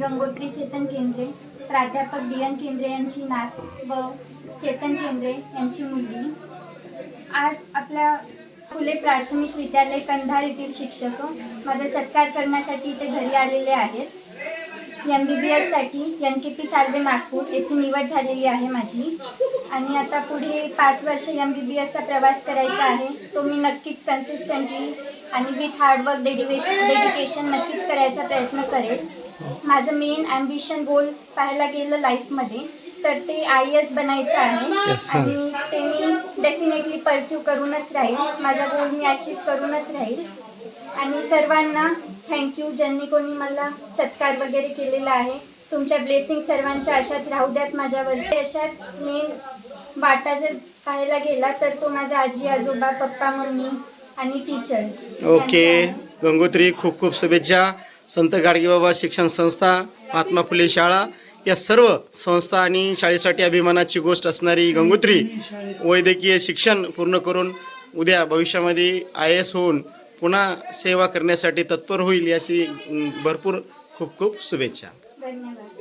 गंगोत्री चेतन केंद्रे प्राध्यापक D N केंद्रे यांची नात व चेतन केंद्रे यांची मुलगी. आज आपल्या फुले प्राथमिक विद्यालय कंधार येथील शिक्षक माझा सत्कार करण्यासाठी इथे घरी आलेले आहेत. M B B एससाठी N K P Salve Nagpur येथे निवड झालेली आहे माझी. आणि आता पुढे पाच वर्ष एम बी बी एसचा प्रवास करायचा आहे. तो मी नक्कीच कन्सिस्टंटली आणि विथ हार्डवर्क डेडिकेशन डेडिकेशन नक्कीच करायचा प्रयत्न करेल. माझं मेन ॲम्बिशन गोल पाहायला गेलं लाईफमध्ये तर ते आय एस बनायचं आहे. Yes, ma'am. आणि ते मी डेफिनेटली परस्यू करूनच राहील. माझा गोल मी अचीव करूनच राहील. आणि सर्वांना थँक्यू ज्यांनी कोणी मला सत्कार वगैरे केलेला आहे तुमच्या ब्लेसिंग सर्वांच्या अशाच राहू द्यात माझ्यावरती. अशात मेन वाटा जर पाहायला गेला तर तो माझा आजी आजोबा पप्पा मम्मी आणि टीचर्स ओके गंगोत्री खूप खूप शुभेच्छा. संत गाडगेबाबा शिक्षण संस्था महात्मा फुले शाळा या सर्व संस्था आणि शाळेसाठी अभिमानाची गोष्ट असणारी गंगोत्री वैद्यकीय शिक्षण पूर्ण करून उद्या भविष्यामध्ये आय एस होऊन पुन्हा सेवा करण्यासाठी तत्पर होईल याची भरपूर खूप खूप शुभेच्छा. धन्यवाद.